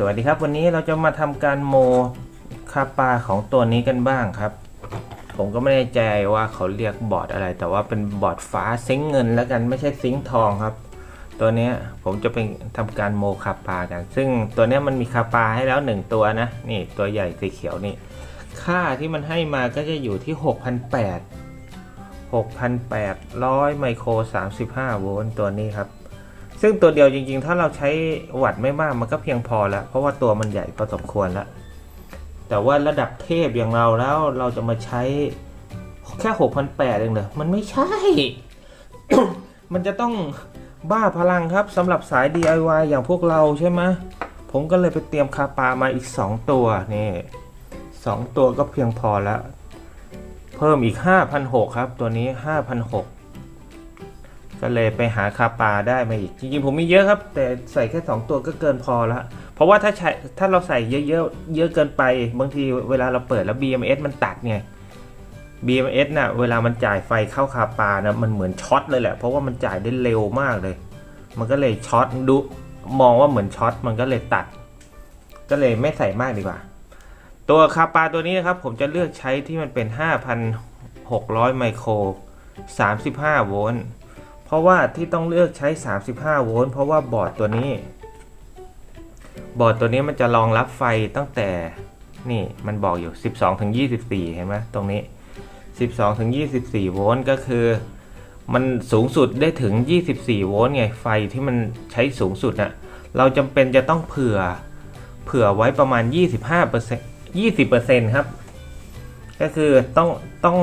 สวัสดีครับ วันนี้เราจะมาทำการโมคาปาของตัวนี้กันบ้างครับ ผมก็ไม่แน่ใจว่าเขาเรียกบอร์ดอะไร แต่ว่าเป็นบอร์ดฟ้าซิงเงินแล้วกันไม่ใช่ซิงทองครับ ตัวนี้ผมจะเป็นทำการโมคาปากัน ซึ่งตัวนี้มันมีคาปาให้แล้วหนึ่งตัวนะ นี่ตัวใหญ่สีเขียวนี่ ค่าที่มันให้มาก็จะอยู่ที่ 6,800 6,800ไมโคร 35 โวลต์ตัวนี้ครับ ซึ่งตัวเดียวจริง ๆ ถ้าเราใช้วัตไม่มากมันก็เพียงพอแล้ว เพราะว่าตัวมันใหญ่พอสมควรแล้ว แต่ว่าระดับเทพอย่างเราแล้วเราจะมาใช้แค่6,800เองเหรอมันไม่ใช่ มันจะต้องบ้าพลังครับสำหรับสาย DIY อย่างพวกเราใช่ไหมผมก็เลยไปเตรียมคาปามาอีก 2 ตัวนี่สองตัวก็เพียงพอแล้ว เพิ่มอีก5,600ครับ ตัวนี้5,600 ก็เลยไปหาคาปาได้มาอีก จริงๆผมมีเยอะครับ แต่ใส่แค่ 2 ตัวก็เกินพอแล้วเพราะว่าถ้าใช้ถ้าเราใส่เยอะๆเยอะเกินไป บางทีเวลาเราเปิดแล้ว BMS มันตัดไง BMS น่ะเวลามันจ่ายไฟเข้าคาปานะมันเหมือนช็อตเลยแหละ เพราะว่ามันจ่ายได้เร็วมากเลย มันก็เลยช็อตดูมองว่าเหมือนช็อตมันก็เลยตัด ก็เลยไม่ใส่มากดีกว่า ตัวคาปาตัวนี้นะครับ ผมจะเลือกใช้ที่มันเป็น 5,600 ไมโคร 35 โวลต์ เพราะว่าที่ต้องเลือกใช้ 35 โวลต์เพราะว่าบอร์ดตัวนี้ บอร์ดตัวนี้มันจะรองรับไฟตั้งแต่นี่มันบอกอยู่ 12ถึง24 เห็นไหมตรงนี้ 12ถึง24 โวลต์ก็คือ มันสูงสุดได้ถึง 24 โวลต์ไงไฟที่มันใช้สูงสุดน่ะเราจำเป็นจะต้องเผื่อเผื่อไว้ประมาณ 25% 20%ครับ ก็คือต้อง ต้อง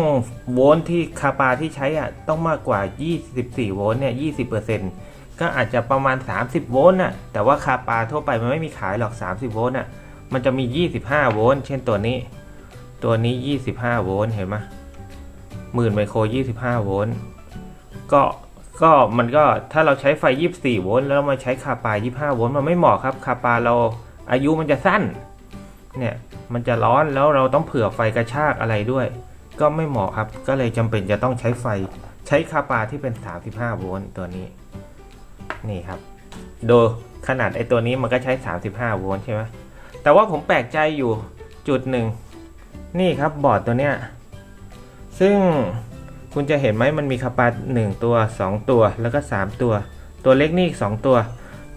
โวลต์ที่คาปาที่ใช้อะต้องมากกว่า 24 โวลต์เนี่ย 20%ก็อาจจะประมาณ 30 โวลต์น่ะ แต่ว่าคาปาทั่วไปมันไม่มีขายหรอก 30 โวลต์น่ะ มันจะมี 25 โวลต์ เช่นตัวนี้ ตัวนี้ 25 โวลต์ เห็นไหมหมื่นไมโคร 25 โวลต์ ก็ ก็มันก็ถ้าเราใช้ไฟ 24 โวลต์แล้วมาใช้คาปา 25 โวลต์ มันไม่เหมาะครับ คาปาเราอายุมันจะสั้น เนี่ย มันจะร้อนแล้วเราต้องเผื่อไฟกระชากอะไรด้วย ก็ไม่เหมาะครับ ก็เลยจำเป็นจะต้องใช้ไฟใช้คาปาที่เป็น 35 โวลต์ตัวนี้ นี่ครับ โดยขนาดไอตัวนี้มันก็ใช้ 35 โวลต์ใช่ไหมแต่ว่าผมแปลกใจอยู่จุดหนึ่ง นี่ครับบอร์ดตัวเนี้ย ซึ่งคุณจะเห็นไหมมันมีคาปา1ตัว 2 ตัวแล้วก็ 3 ตัว ตัวเล็กนี่อีก 2 ตัว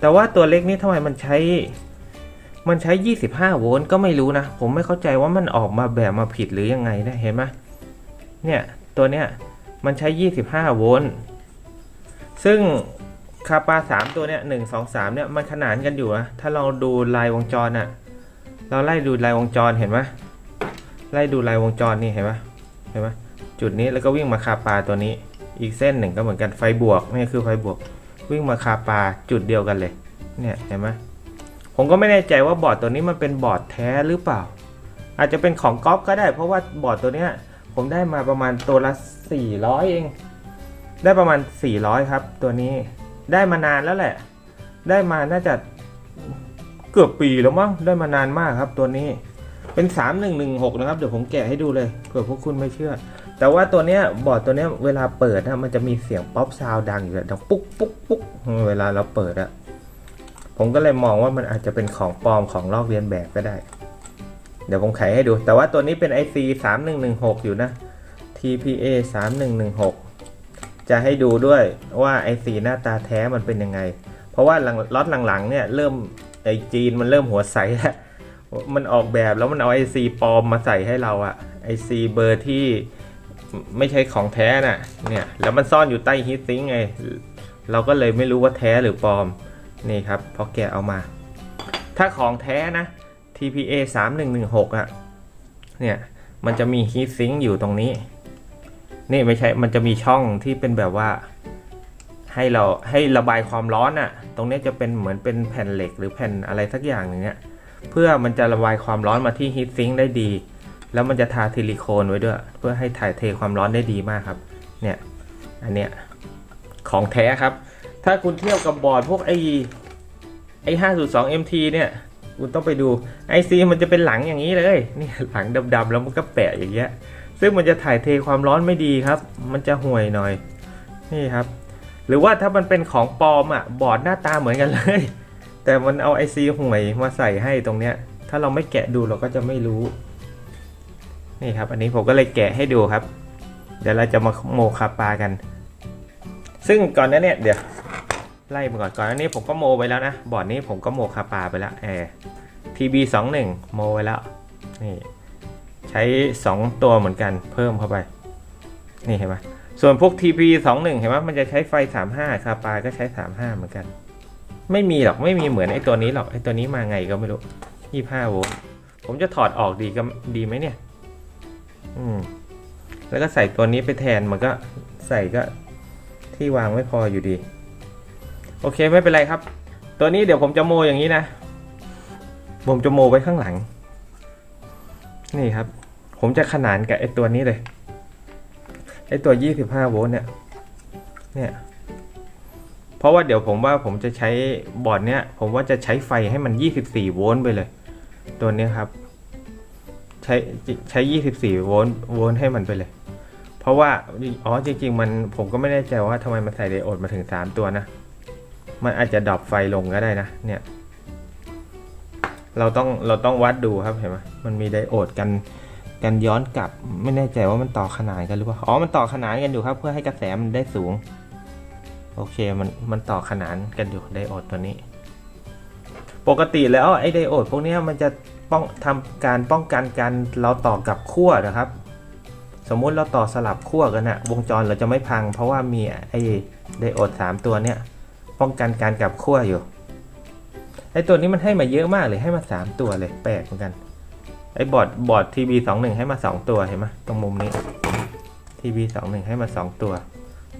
แต่ว่าตัวเล็กนี่ทำไมมันใช้ มันใช้ 25 โวลต์ก็ไม่รู้นะ ผมไม่เข้าใจว่ามันออกมาแบบมาผิดหรือยังไงนะ เห็นไหม เนี่ยตัวเนี้ยมันใช้ 25 โวลต์ ซึ่งคาปา 3 ตัวเนี้ย1 2 3เนี่ยมันขนานกันอยู่นะถ้าเราดูลายวงจรอะเราไล่ดูลายวงจรเห็นไหมไล่ดูลายวงจรนี่เห็นไหมเห็นไหมจุดนี้แล้วก็วิ่งมาคาปาตัวนี้ อีกเส้นหนึ่งก็เหมือนกันไฟบวกนี่คือไฟบวก วิ่งมาคาปาจุดเดียวกันเลย เนี่ยเห็นไหมผมก็ไม่แน่ใจว่าบอร์ดตัวนี้มันเป็นบอร์ดแท้หรือเปล่า อาจจะเป็นของก๊อปก็ได้ เพราะว่าบอร์ดตัวเนี้ย ผมได้มาประมาณตัวละ 400 เอง ได้ประมาณ 400 ครับ ตัวนี้ได้มานานแล้วแหละ ได้มาน่าจะเกือบปีแล้วมั้งได้มานานมากครับ ตัวนี้เป็น 3116 นะครับ เดี๋ยวผมแกะให้ดูเลยเผื่อพวกคุณไม่เชื่อ แต่ว่าตัวเนี้ยบอร์ดตัวเนี้ยเวลาเปิดนะมันจะมีเสียงป๊อปซาวดังอยู่ดังปุ๊กปุ๊กปุ๊กเวลาเราเปิดอะผมก็เลยมองว่ามันอาจจะเป็นของปลอมของลอกเลียนแบบก็ได้ เดี๋ยวผมไขให้ดู แต่ว่าตัวนี้เป็น IC 3116 อยู่นะ TPA 3116 จะให้ดูด้วยว่า IC หน้าตาแท้มันเป็นยังไง เพราะว่าล็อตหลังๆเนี่ยเริ่มไอจีนมันเริ่มหัวใสแล้ว มันออกแบบแล้วมันเอา IC ปลอมมาใส่ให้เราอะ IC เบอร์ที่ไม่ใช่ของแท้น่ะ เนี่ย แล้วมันซ่อนอยู่ใต้ฮีทซิงไง เราก็เลยไม่รู้ว่าแท้หรือปลอม นี่ครับพอแกะเอามา ถ้าของแท้นะ TPA 3116อะ่ะเนี่ยมันจะมีฮีทซิงค์อยู่ตรงนี้ นี่ไม่ใช่ มันจะมีช่องที่เป็นแบบว่า ให้เราให้ระบายความร้อนอะ่ะ ตรงนี้จะเป็นเหมือนเป็นแผ่นเหล็กหรือแผ่นอะไรสักอย่างหนึ่งเนี่ยเพื่อมันจะระบายความร้อนมาที่ฮีทซิงค์ได้ดี แล้วมันจะทาซิลิโคนไว้ด้วย เพื่อให้ถ่ายเทความร้อนได้ดีมากครับ เนี่ย อันเนี้ยของแท้ครับ ถ้าคุณเทียบกับบอร์ดพวกไอไอ5.2 MT เนี่ย คุณต้องไปดู IC มันจะเป็นหลังอย่างนี้เลยนี่หลังดำๆแล้วมันก็แปะอย่างเงี้ยซึ่งมันจะถ่ายเทความร้อนไม่ดีครับ มันจะห่วยหน่อยนี่ครับ หรือว่าถ้ามันเป็นของปลอมอะบอร์ดหน้าตาเหมือนกันเลย แต่มันเอาไอซีห่วยมาใส่ให้ตรงเนี้ย ถ้าเราไม่แกะดูเราก็จะไม่รู้นี่ครับ อันนี้ผมก็เลยแกะให้ดูครับ เดี๋ยวเราจะมาโมคาปากัน ซึ่งก่อนนั้นเนี่ยเดี๋ยว ไล่มาก่อนก่อนหน้านี้ผมก็โมไปแล้วนะบอร์ดนี้ผมก็โมคาปาไปแล้วแอร์ TB 2 1โมไว้แล้วนี่ใช้ 2 ตัวเหมือนกันเพิ่มเข้าไป นี่เห็นไหมส่วนพวก TP 2 1 เห็นไหมมันจะใช้ไฟ 35 คาปาก็ใช้ 35 เหมือนกัน ไม่มีหรอกไม่มีเหมือนไอตัวนี้หรอกไอตัวนี้มาไงก็ไม่รู้ 25 โวลต์ผมจะถอดออกดีก็ดีไหมเนี่ย อืม แล้วก็ใส่ตัวนี้ไปแทนมันก็ใส่ก็ที่วางไม่พออยู่ดี โอเคไม่เป็นไรครับ ตัวนี้เดี๋ยวผมจะโมอย่างนี้นะ ผมจะโมไว้ข้างหลัง นี่ครับ ผมจะขนานกับไอ้ตัวนี้เลยไอ้ตัว 25 โวลต์เนี่ย เนี่ย เพราะว่าเดี๋ยวผมว่าผมจะใช้บอร์ดเนี้ยผมว่าจะใช้ไฟให้มัน 24 โวลต์ไปเลย ตัวนี้ครับ ใช้ใช้ 24 โวลต์โวลต์ให้มันไปเลย เพราะว่า อ๋อ จริง ๆ มันผมก็ไม่แน่ใจว่าทำไมมันใส่ไดโอดมาถึง 3 ตัวนะ มันอาจจะดรอปไฟลงก็ได้นะเนี่ยเราต้องเราต้องวัดดูครับเห็นไหมมันมีไดโอดกันกันย้อนกลับไม่แน่ใจว่ามันต่อขนานกันหรือเปล่าอ๋อมันต่อขนานกันอยู่ครับ เพื่อให้กระแสมันได้สูง โอเคมันมันต่อขนานกันอยู่ไดโอดตัวนี้ ปกติแล้วไอ้ไดโอดพวกนี้มันจะป้องทำการป้องกันการเราต่อกับขั้วนะครับ สมมุติเราต่อสลับขั้วกันนะวงจรเราจะไม่พัง เพราะว่ามีไอ้ไดโอด3ตัวเนี้ย ป้องกันการกลับขั้วอยู่ ไอตัวนี้มันให้มาเยอะมากเลยให้มา 3 ตัวเลยแปลกเหมือนกัน ไอบอร์ดบอร์ดทีบีสองหนึ่งให้มา 2 ตัวเห็นไหมตรงมุมนี้ทีบีสองหนึ่งให้มา 2 ตัว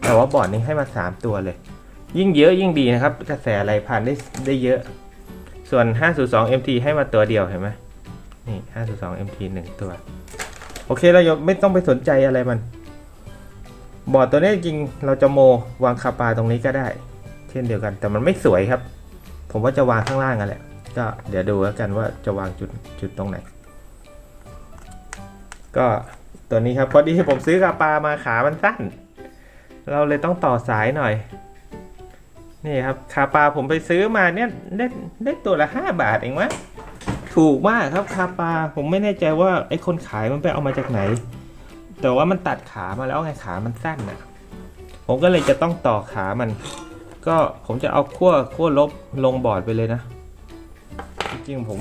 แต่ว่าบอร์ดนี้ให้มา 3 ตัวเลย ยิ่งเยอะยิ่งดีนะครับ กระแสไหลผ่านได้ได้เยอะ ส่วน 502 MT ให้มาตัวเดียวเห็นไหมนี่502 MT 1 ตัว โอเคเราไม่ต้องไปสนใจอะไรมัน บอร์ดตัวนี้จริงเราจะโมวางคาปาตรงนี้ก็ได้ เช่นเดียวกัน แต่มันไม่สวยครับ ผมว่าจะวางข้างล่างกันแหละ ก็เดี๋ยวดูแล้วกันว่าจะวางจุดจุดตรงไหน ก็ตัวนี้ครับพอดีผมซื้อกาปามาขามันสั้น เราเลยต้องต่อสายหน่อย นี่ครับคาปาผมไปซื้อมาเนี่ยได้ได้ตัวละห้าบาทเองวะถูกมากครับคาปาผมไม่แน่ใจว่าไอ้คนขายมันไปเอามาจากไหน แต่ว่ามันตัดขามาแล้วไงขามันสั้นน่ะ ผมก็เลยจะต้องต่อขามัน ก็ผมจะเอาขั้วขั้วลบลงบอร์ดไปเลยนะ จริงๆผม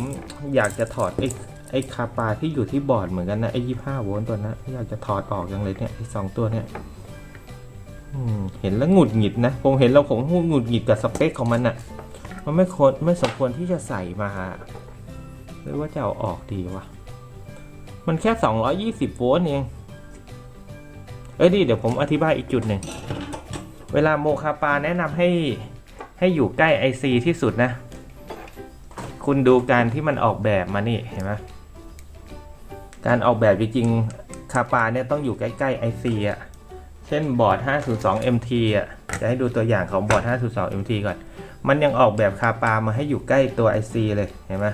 อยากจะถอดไอ้ไอ้คาปาที่อยู่ที่บอร์ดเหมือนกันนะไอ้ยี่ห้าโวลต์ตัวนั้นอยากจะถอดออกยังเลยเนี่ยไอ้สองตัวเนี่ยเห็นแล้วหงุดหงิดนะ ผมเห็นแล้วผมหงุดหงิดกับสเปคของมันอะ่ะมันไม่ควรไม่สมควรที่จะใส่มาหรือว่าจะเอาออกดีวะมันแค่ 220 โวลต์เอง เอ้ยดิเดี๋ยวผมอธิบายอีกจุดหนึ่ง เวลาโมคาปาแนะนำให้ให้อยู่ใกล้ IC ที่สุดนะ คุณดูการที่มันออกแบบมานี่เห็นไหมการออกแบบจริงๆคาปาเนี่ยต้องอยู่ใกล้ๆ IC อะ เช่นบอร์ด 502 MT อะ จะให้ดูตัวอย่างของบอร์ด 502 MT ก่อน มันยังออกแบบคาปามาให้อยู่ใกล้ตัว IC เลยเห็นไหม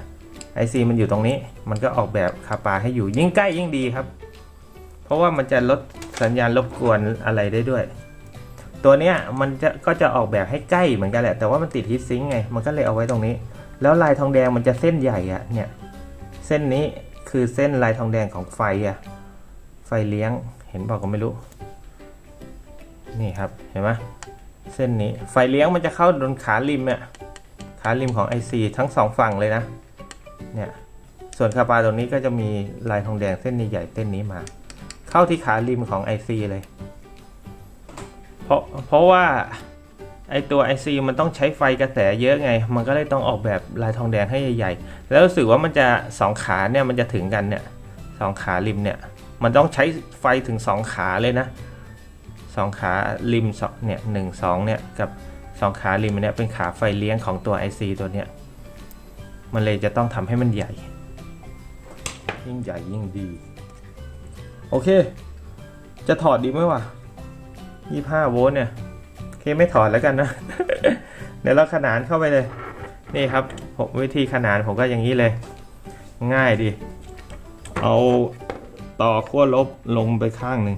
IC มันอยู่ตรงนี้ มันก็ออกแบบคาปาให้อยู่ยิ่งใกล้ยิ่งดีครับ เพราะว่ามันจะลดสัญญาณรบกวนอะไรได้ด้วย ตัวเนี้ยมันจะก็จะออกแบบให้ใกล้เหมือนกันแหละ แต่ว่ามันติดฮิตซิงไง มันก็เลยเอาไว้ตรงนี้ แล้วลายทองแดงมันจะเส้นใหญ่อะเนี่ย เส้นนี้คือเส้นลายทองแดงของไฟอะไฟเลี้ยง เห็นบอกก็ไม่รู้ นี่ครับ เห็นไหมเส้นนี้ ไฟเลี้ยงมันจะเข้าโดนขาริมเนี่ยขาริมของ IC ทั้งสองฝั่งเลยนะ เนี่ย ส่วนคาปาตรงนี้ก็จะมีลายทองแดงเส้นใหญ่เส้นนี้มา เข้าที่ขาริมของ IC เลย เพราะเพราะว่าไอตัว IC มันต้องใช้ไฟกระแสเยอะไง มันก็เลยต้องออกแบบลายทองแดงให้ใหญ่ ๆ แล้วรู้สึกว่ามันจะสองขาเนี่ยมันจะถึงกันเนี่ยสองขาริมเนี่ย มันต้องใช้ไฟถึงสองขาเลยนะสองขาริมสองเนี่ยหนึ่งสองเนี่ยกับสองขาริมเนี่ยเป็นขาไฟเลี้ยงของตัว IC ตัวเนี้ย มันเลยจะต้องทำให้มันใหญ่ ยิ่งใหญ่ยิ่งดี โอเค จะถอดดีไหมวะ 25 โวลต์เนี่ยโอเคไม่ถอดแล้วกันนะ เดี๋ยวเราขนานเข้าไปเลย นี่ครับผมวิธีขนานผมก็อย่างนี้เลย ง่ายดี เอาต่อขั้วลบลงไปข้างหนึ่ง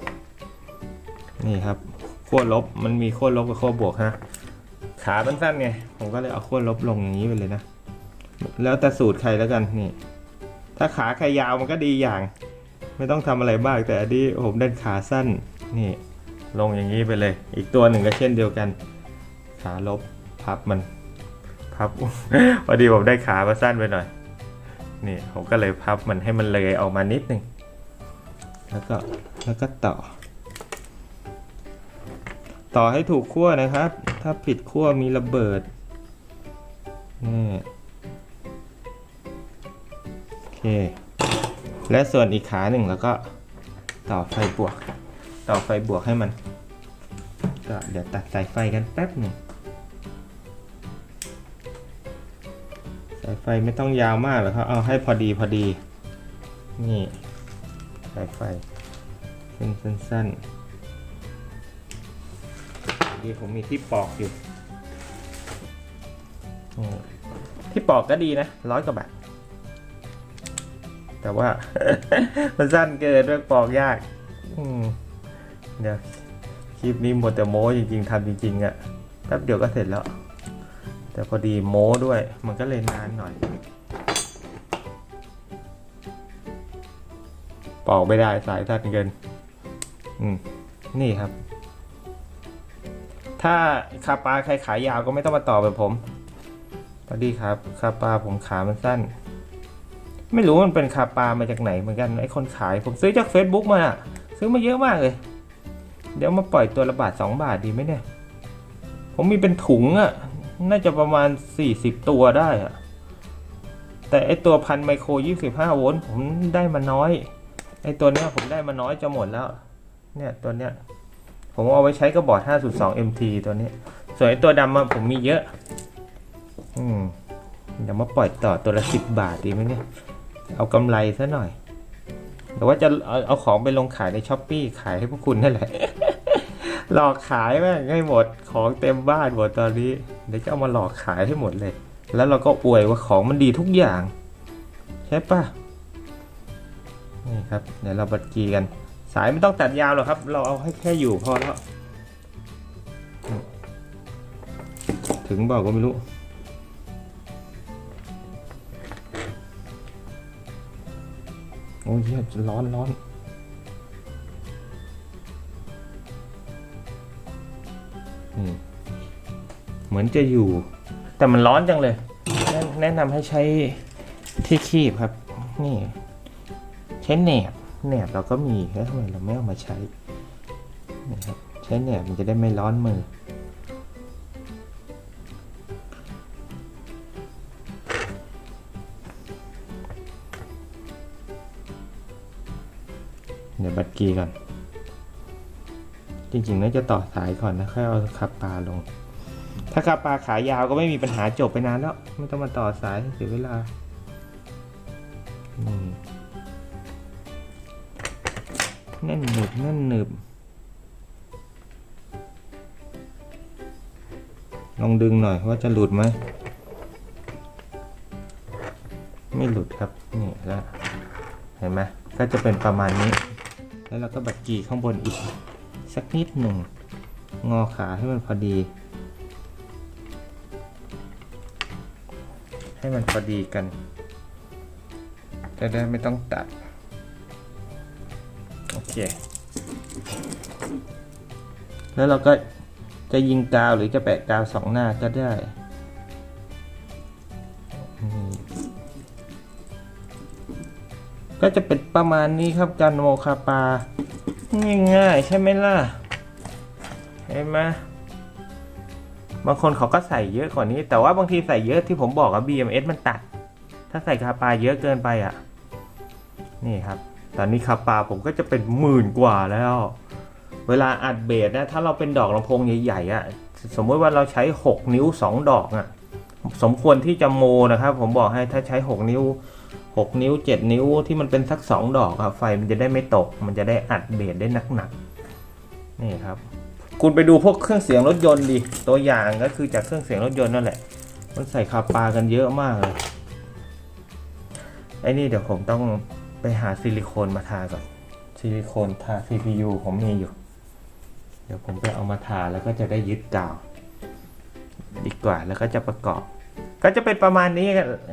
นี่ครับขั้วลบมันมีขั้วลบกับขั้วบวกฮะขามันสั้นไงผมก็เลยเอาขั้วลบลงอย่างนี้ไปเลยนะ แล้วแต่สูตรใครแล้วกันนี่ ถ้าขาใครยาวมันก็ดีอย่าง ไม่ต้องทำอะไรมากแต่อันนี้ผมเดินขาสั้นนี่ ลงอย่างนี้ไปเลย อีกตัวหนึ่งก็เช่นเดียวกัน ขาลบพับมัน พับพอดีผมได้ขามาสั้นไปหน่อย นี่ผมก็เลยพับมันให้มันเลยออกมานิดนึง แล้วก็แล้วก็ต่อ ต่อให้ถูกขั้วนะครับ ถ้าผิดขั้วมีระเบิดนี่โอเค และส่วนอีกขาหนึ่งแล้วก็ต่อไฟบวก ต่อไฟบวกให้มัน ก็เดี๋ยวตัดสายไฟกันแป๊บหนึ่งสายไฟไม่ต้องยาวมากหรอกครับเอาให้พอดีพอดี นี่สายไฟเส้นสั้นๆดีผมมีที่ปอกอยู่ที่ปอกก็ดีนะร้อยกว่าบาทแต่ว่า มันสั้นเกินด้วยปอกยาก อืม เดี๋ยวคลิปนี้หมดแต่โม้จริงๆทำจริงๆอะ่ะแป๊บเดียวก็เสร็จแล้ว แต่พอดีโม้ด้วย มันก็เลยนานหน่อยปอกไม่ได้สายสั้นเกิน อืม นี่ครับ ถ้าคาปลาใครขายาวก็ไม่ต้องมาต่อแบบผมพอดีครับคาปลาผมขามันสั้น ไม่รู้มันเป็นคาปลามาจากไหนเหมือนกันไอคนขายผมซื้อจาก Facebook มาซื้อมาเยอะมากเลย เดี๋ยวมาปล่อยตัวละบาทสองบาทดีไหมเนี่ย ผมมีเป็นถุงอะน่าจะประมาณ 40 ตัวได้อะแต่ไอตัวพันไมโคร 25 โวลต์ผมได้มาน้อยไอตัวเนี้ยผมได้มาน้อยจะหมดแล้ว เนี่ยตัวเนี้ยผมเอาไว้ใช้กับบอร์ด5.2 MT ตัวนี้ ส่วนไอตัวดำผมมีเยอะ อืมเดี๋ยวมาปล่อยต่อตัวละ 10 บาทดีไหมเนี่ย เอากำไรซะหน่อยหรือว่าจะเอาเอาของไปลงขายในช้อปปีขายให้พวกคุณนั่นแหละ หลอกขายแม่งให้หมดของเต็มบ้านหมดตอนนี้เดี๋ยวจะเอามาหลอกขายให้หมดเลย แล้วเราก็อวยว่าของมันดีทุกอย่าง ใช่ปะนี่ครับเดี๋ยวเราบัดกีกัน สายไม่ต้องตัดยาวหรอกครับ เราเอาให้แค่อยู่พอแล้วถึงบอกก็ไม่รู้โอ้ยเยร้อนร้อน เหมือนจะอยู่ แต่มันร้อนจังเลย แนะนำให้ใช้ที่คีบครับ นี่ ใช้แหนบแหนบเราก็มีแล้วทำไมเราไม่เอามาใช้นี่ครับใช้แหนบมันจะได้ไม่ร้อนมือเดี๋ยวบัดกีก่อน จริงๆน่าจะต่อสายก่อนนะค่อยเอาขับปลาลง ถ้าขับปลาขายาวก็ไม่มีปัญหาจบไปนานแล้ว ไม่ต้องมาต่อสายเสียเวลานี่แน่นหนึบแน่นหนึบลองดึงหน่อยว่าจะหลุดไหมไม่หลุดครับนี่แล้วเห็นไหมก็จะเป็นประมาณนี้ แล้วเราก็บัดกีข้างบนอีก สักนิดหนึ่ง งอขาให้มันพอดี ให้มันพอดีกัน จะได้ไม่ต้องตัด โอเค แล้วเราก็จะยิงกาวหรือจะแปะกาวสองหน้าก็ได้ก็จะเป็นประมาณนี้ครับการโมคาปา ง่ายๆใช่ไหมล่ะ เห็นไหมบางคนเขาก็ใส่เยอะกว่านี้ แต่ว่าบางทีใส่เยอะที่ผมบอกอะ BMS มันตัด ถ้าใส่คาปลาเยอะเกินไปอะนี่ครับ ตอนนี้คาปลาผมก็จะเป็นหมื่นกว่าแล้ว เวลาอัดเบสนะ ถ้าเราเป็นดอกลำโพงใหญ่ๆอะสมมติว่าเราใช้ 6 นิ้ว 2 ดอกอะสมควรที่จะโมนะครับ ผมบอกให้ถ้าใช้ 6 นิ้ว 6 นิ้ว 7 นิ้วที่มันเป็นสัก 2 ดอกอะไฟมันจะได้ไม่ตก มันจะได้อัดเบสได้หนักๆนี่ครับ คุณไปดูพวกเครื่องเสียงรถยนต์ดิตัวอย่างก็คือจากเครื่องเสียงรถยนต์นั่นแหละ มันใส่คาปากันเยอะมากเลยไอ้นี่เดี๋ยวผมต้องไปหาซิลิโคนมาทาก่อนซิลิโคนทา CPU ผมมีอยู่ เดี๋ยวผมไปเอามาทาแล้วก็จะได้ยึดกาว ดีกว่าแล้วก็จะประกอบ ก็จะเป็นประมาณนี้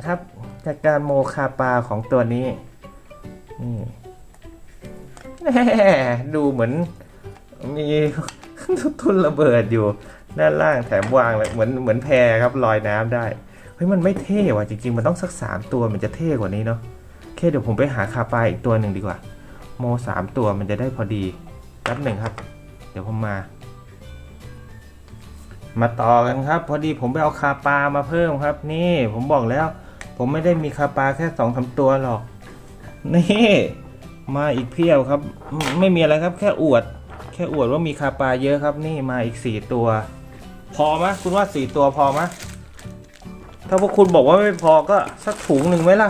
ครับ จากการโมคาปาของตัวนี้นี่ดูเหมือนมีทุนระเบิดอยู่ ด้านล่างแถมวางเลยเหมือนเหมือนแพครับลอยน้ำได้เฮ้ยมันไม่เท่ว่ะจริงๆ มันต้องสักสามตัวมันจะเท่กว่านี้เนาะโอเคเดี๋ยวผมไปหาคาปาอีกตัวหนึ่งดีกว่า โมสามตัวมันจะได้พอดีแป๊บหนึ่งครับ เดี๋ยวผมมา มาต่อกันครับ พอดีผมไปเอาคาปามาเพิ่มครับ นี่ผมบอกแล้ว ผมไม่ได้มีคาปาแค่สองสาตัวหรอก นี่ มาอีกเพียบครับ ไม่มีอะไรครับแค่อวด แค่อวดว่ามีคาปาเยอะครับ นี่มาอีกสี่ตัว พอไหมคุณว่าสี่ตัวพอไหมถ้าพวกคุณบอกว่าไม่พอก็สักถุงหนึ่งไหมล่ะ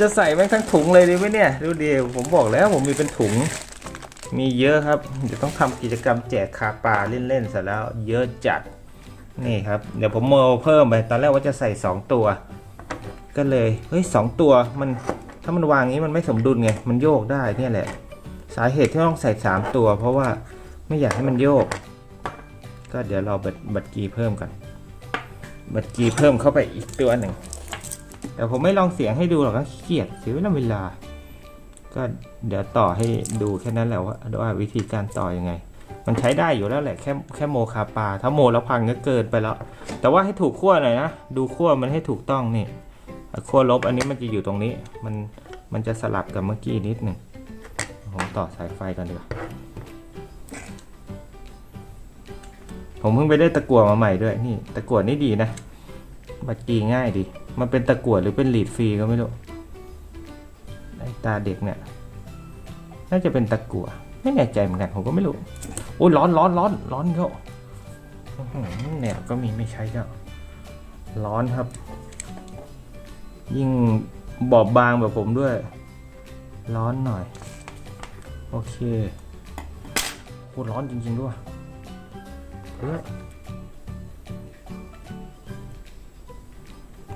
จะใส่แม่งทั้งถุงเลยดีไหมเนี่ย ดูดิผมบอกแล้วผมมีเป็นถุง มีเยอะครับ เดี๋ยวต้องทำกิจกรรมแจกคาปลาเล่นๆเสร็จแล้วเยอะจัดนี่ครับ เดี๋ยวผมโมเพิ่มไปตอนแรกว่าจะใส่ 2 ตัว ก็เลยเฮ้ยสองตัวมันถ้ามันวางอย่างนี้มันไม่สมดุลไงมันโยกได้เนี่ยแหละ สาเหตุที่ต้องใส่ 3 ตัว เพราะว่าไม่อยากให้มันโยก ก็เดี๋ยวเราบัดบัดกีเพิ่มกัน บัดกีเพิ่มเข้าไปอีกตัวหนึ่งแต่ผมไม่ลองเสียงให้ดูหรอกนะขี้เกียจเสียเวลา ก็เดี๋ยวต่อให้ดูแค่นั้นแหละว่าว่าวิธีการต่อยังไง มันใช้ได้อยู่แล้วแหละแค่แค่โมคาปาถ้าโมแล้วพังก็เกินไปแล้ว แต่ว่าให้ถูกขั้วหน่อยนะดูขั้วมันให้ถูกต้องนี่ขั้วลบอันนี้มันจะอยู่ตรงนี้ มันมันจะสลับกับเมื่อกี้นิดหนึ่งผมต่อสายไฟกันดีกว่าผมเพิ่งไปได้ตะกั่วมาใหม่ด้วยนี่ตะกั่วนี่ดีนะบัดกีง่ายดี มันเป็นตะกั่วหรือเป็นลีดฟรีก็ไม่รู้ ตาเด็กเนี่ยน่าจะเป็นตะกั่วไม่แน่ใจเหมือนกันผมก็ไม่รู้โอ้ยร้อนร้อนร้อนร้อนเขาอื้อหือเนี่ยก็มีไม่ใช้ก็ร้อนครับ ยิ่งบอบบางแบบผมด้วย ร้อนหน่อย โอเคโคตรร้อนจริง ๆ ด้วยเฮ้ย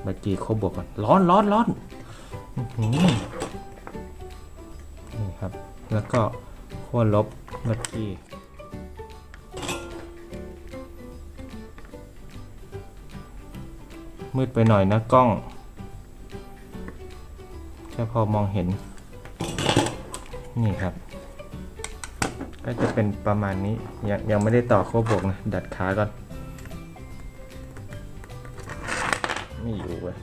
บัจจีเขาบวกก่อนร้อนร้อนร้อน แล้วก็ขั้วลบเมื่อกี้มืดไปหน่อยนะกล้อง แค่พอมองเห็น นี่ครับ ก็จะเป็นประมาณนี้ ยังยังไม่ได้ต่อขั้วบวกนะ ดัดขาก่อน ไม่อยู่เว้ย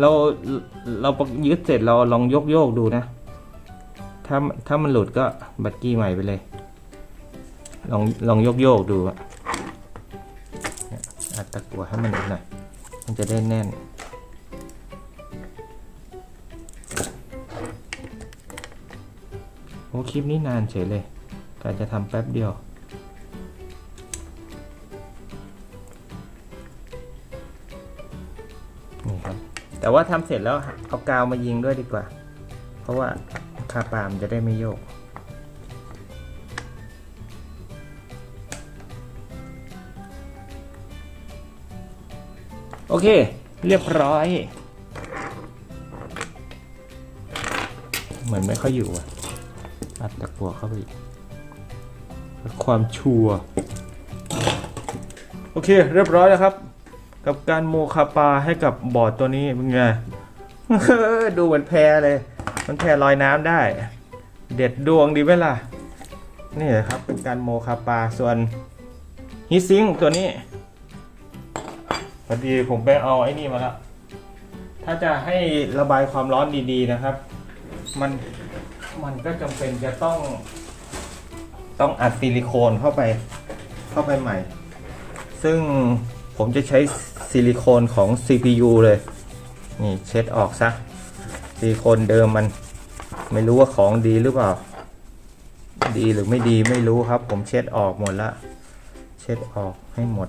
เราเรายึดเสร็จเราลองยกโยกดูนะ ถ้าถ้ามันหลุดก็บัตกี้ใหม่ไปเลย ลองลองโยกโยกดูอะอัดตะกัวให้มันหน่อย มันจะได้แน่น โอ้คลิปนี้นานเฉยเลยการจะทำแป๊บเดียวนี่ครับแต่ว่าทำเสร็จแล้วเอากาวมายิงด้วยดีกว่า เพราะว่า คาปามจะได้ไม่โยก โอเค เรียบร้อย เหมือนไม่ค่อยอยู่อะอัดตะกัวเข้าไปอีกความชัวโอเค เรียบร้อยแล้วครับ กับการโมคาปาให้กับบอร์ดตัวนี้เป็นไง ดูเหมือนแพเลย มันแพลอยน้ำได้ เด็ดดวงดีไหมล่ะ นี่แหละครับเป็นการโมคาปาส่วนฮีซิงตัวนี้พอดีผมไปเอาไอ้นี่มาแล้ว ถ้าจะให้ระบายความร้อนดีๆนะครับ มันมันก็จำเป็นจะต้อง ต้องอัดซิลิโคนเข้าไปเข้าไปใหม่ ซึ่งผมจะใช้ซิลิโคนของ CPU เลย นี่เช็ดออกซะ ซิลิโคนเดิมมันไม่รู้ว่าของดีหรือเปล่า ดีหรือไม่ดีไม่รู้ครับ ผมเช็ดออกหมดละ เช็ดออกให้หมด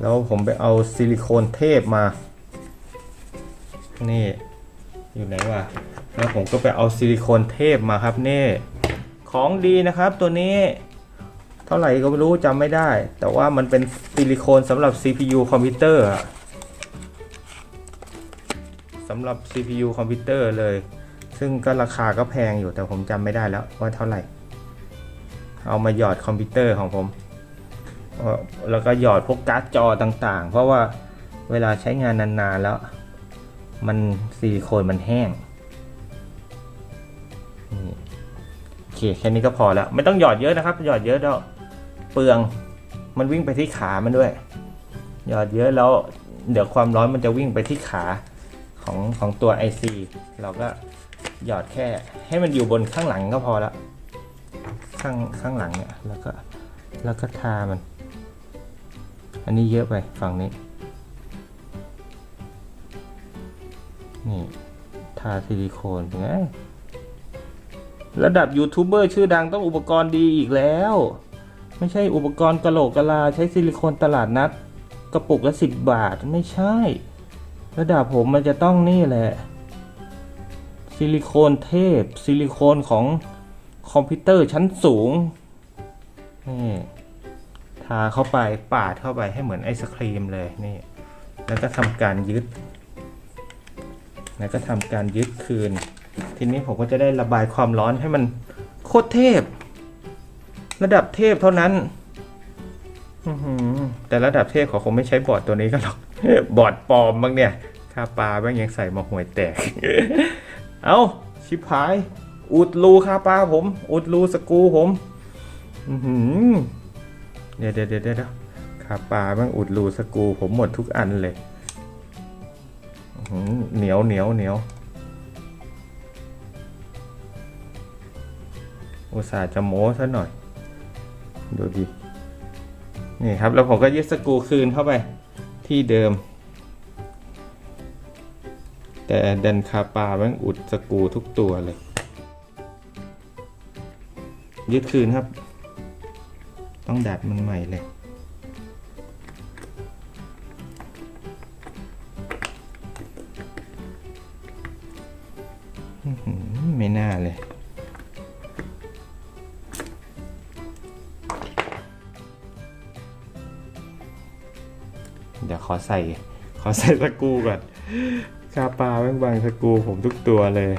แล้วผมไปเอาซิลิโคนเทพมา นี่ อยู่ไหนวะแล้วผมก็ไปเอาซิลิโคนเทพมาครับนี่ ของดีนะครับตัวนี้เท่าไหร่ก็ไม่รู้จำไม่ได้ แต่ว่ามันเป็นซิลิโคนสำหรับ CPU คอมพิวเตอร์อะ สำหรับ CPU คอมพิวเตอร์เลย ซึ่งก็ราคาก็แพงอยู่แต่ผมจำไม่ได้แล้วว่าเท่าไหร่ เอามาหยอดคอมพิวเตอร์ของผม แล้วก็หยอดพวกการ์ดจอต่างๆ เพราะว่าเวลาใช้งานนานๆแล้ว มันซิลิโคนมันแห้งนี่โอเคแค่นี้ก็พอแล้ว ไม่ต้องหยอดเยอะนะครับ หยอดเยอะแล้วเปลืองมันวิ่งไปที่ขามันด้วย หยอดเยอะแล้วเดี๋ยวความร้อนมันจะวิ่งไปที่ขา ของของตัว IC เราก็หยอดแค่ให้มันอยู่บนข้างหลังก็พอละข้างข้างหลังเนี่ยแล้วก็แล้วก็ทามัน อันนี้เยอะไปฝั่งนี้ นี่ ทาซิลิโคนเป็นไงระดับยูทูบเบอร์ชื่อดังต้องอุปกรณ์ดีอีกแล้ว ไม่ใช่อุปกรณ์กระโหลกกะลาใช้ซิลิโคนตลาดนัด กระปุกละสิบบาทไม่ใช่ ระดับผมมันจะต้องนี่แหละ ซิลิโคนเทพ ซิลิโคนของคอมพิวเตอร์ชั้นสูง นี่ ทาเข้าไปปาดเข้าไปให้เหมือนไอศครีมเลยนี่ แล้วก็ทำการยึด แล้วก็ทำการยึดคืน ทีนี้ผมก็จะได้ระบายความร้อนให้มันโคตรเทพ ระดับเทพเท่านั้น แต่ระดับเทพเขาคงไม่ใช้บอร์ดตัวนี้กันหรอก บอดปลอมบ้างเนี่ยค่าปลาบ้างยังใส่มาห่วยแตก เอาชิบหาย อุดรูค่าปลาผม อุดรูสกูผมเดี๋ยวเดี๋ยวเดี๋ยวเดี๋ยวค่าปลาบ้างอุดรูสกูผมหมดทุกอันเลยเหนียวเหนียวเหนียวอุตส่าห์จะโม้ซะหน่อย ดูดิ นี่ครับ แล้วผมก็ยึดสกูคืนเข้าไป ที่เดิม แต่ดันคาปาแม่งอุดสกูทุกตัวเลย ยึดคืนครับ ต้องดัดมันใหม่เลย ส่ขอใส่สกูก่อนคาปลาแม่งบางสกูผมทุกตัวเลย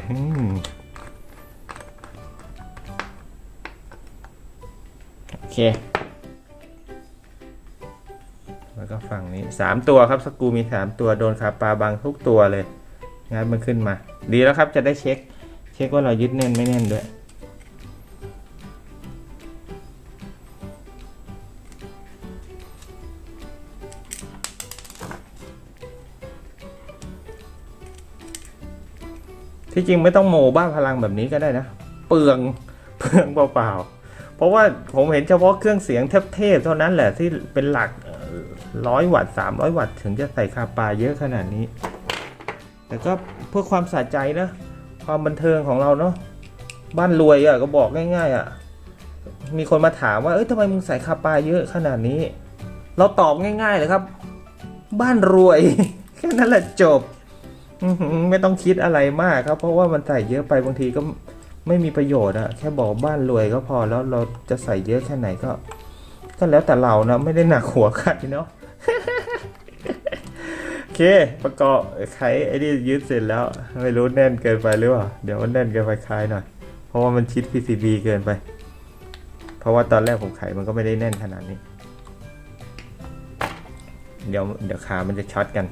โอเค แล้วก็ฝั่งนี้สามตัวครับสกูมีสามตัวโดนคาปลาบางทุกตัวเลยงัดมันขึ้นมา ดีแล้วครับจะได้เช็ค เช็คว่าเรายึดแน่นไม่แน่นด้วย ที่จริงไม่ต้องโมบ้าพลังแบบนี้ก็ได้นะ เปลืองเปลืองเปล่าๆ เพราะว่าผมเห็นเฉพาะเครื่องเสียงเทพๆเท่านั้นแหละที่เป็นหลักร้อยวัตต์สามร้อยวัตต์ถึงจะใส่คาปาเยอะขนาดนี้ แต่ก็เพื่อความสะใจนะ ความบันเทิงของเราเนาะบ้านรวยอะ่ะก็บอกง่าย ๆอะ่ะมีคนมาถามว่าเอ้ยทำไมมึงใส่คาปาเยอะขนาดนี้ เราตอบง่ายๆเลยครับ บ้านรวย แค่นั้นแหละจบ ไม่ต้องคิดอะไรมากครับ เพราะว่ามันใส่เยอะไปบางทีก็ไม่มีประโยชน์อะแค่บอกบ้านรวยก็พอแล้วเราจะใส่เยอะแค่ไหนก็ ก็แล้วแต่เรานะไม่ได้หนักหัวใครเนาะโอเคประกอบไขไอ้นี่ยึดเสร็จแล้ว ไม่รู้แน่นเกินไปหรือเปล่าเดี๋ยวมันแน่นเกินไปคลายหน่อย เพราะว่ามันชิด PCB เกินไป เพราะว่าตอนแรกผมไขมันก็ไม่ได้แน่นขนาดนี้ เดี๋ยวเดี๋ยวขามันจะช็อตกัน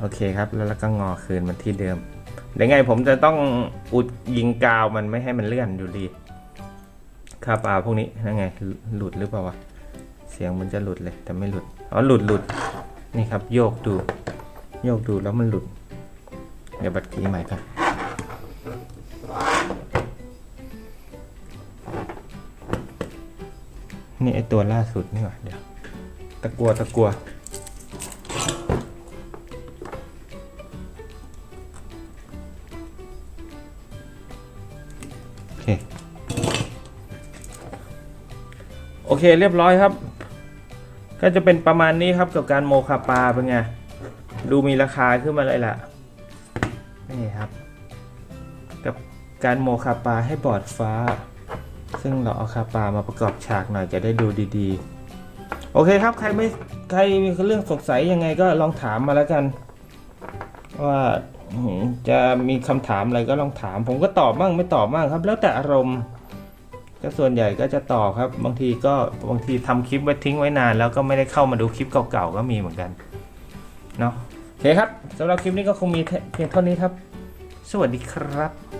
โอเคครับ แล้วก็งอคืนมันที่เดิมเดี๋ยวไงผมจะต้องอุดยิงกาวมันไม่ให้มันเลื่อนอยู่ดีคาปลาพวกนี้นั่นไงหลุดหรือเปล่าวะเสียงมันจะหลุดเลย แต่ไม่หลุดอ๋อหลุดหลุดนี่ครับ โยกดู โยกดูแล้วมันหลุด เดี๋ยวบัตรกีใหม่ครับนี่ไอตัวล่าสุดนี่หว่าเดี๋ยวตะกัวตะกัว โอเคเรียบร้อยครับ ก็จะเป็นประมาณนี้ครับกับการโมคาปาเป็นไง ดูมีราคาขึ้นมาเลยล่ะ นี่ครับ กับการโมคาปาให้บอดฟ้า ซึ่งเราเอาคาปามาประกอบฉากหน่อยจะได้ดูดีๆ โอเคครับใครไม่ใครมีเรื่องสงสัยยังไงก็ลองถามมาแล้วกัน ว่าจะมีคำถามอะไรก็ลองถาม ผมก็ตอบบ้างไม่ตอบบ้างครับ แล้วแต่อารมณ์ ก็ส่วนใหญ่ก็จะต่อครับ บางทีก็บางทีทำคลิปไว้ทิ้งไว้นาน แล้วก็ไม่ได้เข้ามาดูคลิปเก่าๆก็มีเหมือนกันเนาะโอเคครับสำหรับคลิปนี้ก็คงมีเพียงเท่านี้ครับ สวัสดีครับ